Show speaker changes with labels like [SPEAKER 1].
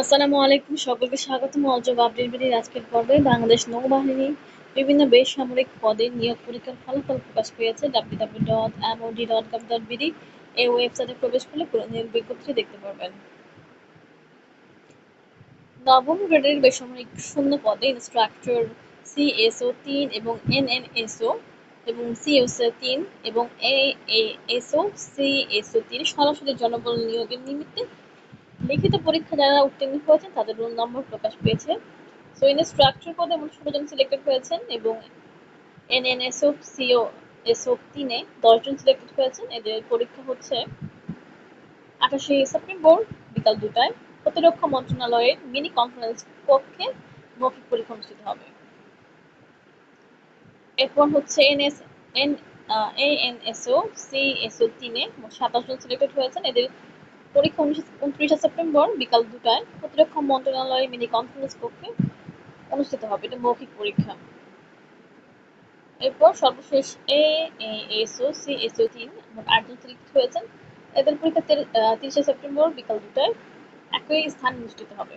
[SPEAKER 1] আসসালামু আলাইকুম, সকলকে স্বাগতম। অজব আপডেট বিডির আজকের পর্বে বাংলাদেশ নৌবাহিনী বিভিন্ন বেসামরিক পদে নিয়োগ পরীক্ষার ফলাফল প্রকাশ পেয়েছে। W W dot MOD dot gov dot BD এই ওয়েবসাইটে প্রবেশ করলে পুরো নিয়োগ বিজ্ঞপ্তি দেখতে পারবেন। নবম গ্রেডের বেসামরিক শূন্য পদে ইনস্ট্রাক্টর সিএসও তিন এবং এনএনএসও এবং সিএসও তিন এবং এএসও সিএসও তিন সরাসরি জনবল নিয়োগের নিমিত্তে লিখিত পরীক্ষা যারা উত্তীর্ণ হয়েছেন, তাদের রোল নম্বর প্রকাশ পেয়েছে। সো ইন স্ট্রাকচার পদে এমন ষোলো জন সিলেক্টেড হয়েছেন এবং এনএনএসও সিও এস এসও তিনে দশজন সিলেক্টেড হয়েছেন। এদের পরীক্ষা হচ্ছে আঠাশে সেপ্টেম্বর বিকাল দুটায়। প্রতিরক্ষা মন্ত্রণালয়ের মিনি কনফারেন্স কক্ষে মৌখিক পরীক্ষা অনুষ্ঠিত হবে। এরপর হচ্ছে এনএস এন এএনএসও সিএসও তিনে সাতাশ জন সিলেক্টেড হয়েছেন। এদের পরীক্ষা উনত্রিশে সেপ্টেম্বর বিকাল দুটায় প্রতিরক্ষা মিনি কনফারেন্স কক্ষে অনুষ্ঠিত হবে। এটা মৌখিক পরীক্ষা। এরপর সর্বশেষ এ এসও সি এসও তিন আটজন সিলেক্ট হয়েছেন। এদের পরীক্ষা তিরিশে সেপ্টেম্বর বিকাল দুটায় একই স্থান অনুষ্ঠিত হবে।